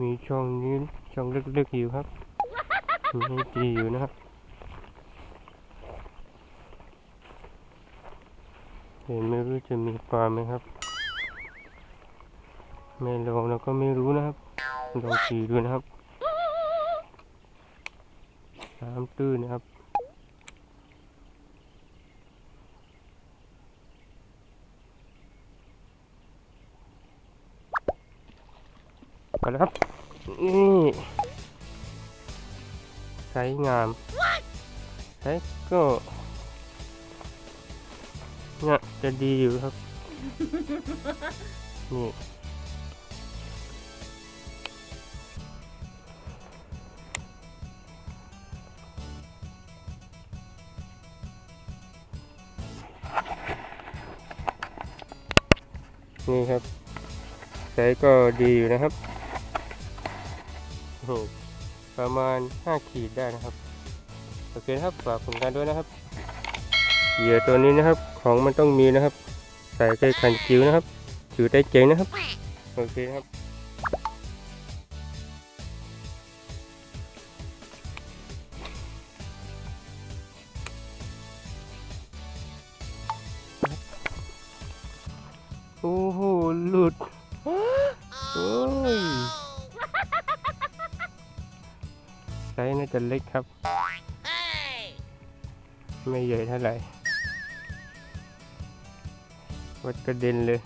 มีช่องนี้ช่องเล็กๆอยู่ครับมีให้ตีอยู่นะครับเห็นไม่รู้จะมีปลาไหมครับ ไม่ลองเราก็ไม่รู้นะครับลองตีดูนะครับน้ำตื้นนะครับไปแล้วครับ นี่ไซส์งามไซส์ก็เนี่ยจะดีอยู่ครับ นี่ นี่ครับไซส์ก็ดีอยู่นะครับ โอ้โหประมาณ 5 ขีดได้นะครับ โอเคครับฝากผลงานด้วยนะครับ เหยื่อตัวนี้นะครับของมันต้องมีนะครับ ใส่ใกล้คันคิ้วนะครับถือได้เจ๋งนะครับ โอเคครับโอ้โหหลุด ส์น่าจะเล็กครับ ไม่ใหญ่เท่าไหร่วัดกระเด็นเลย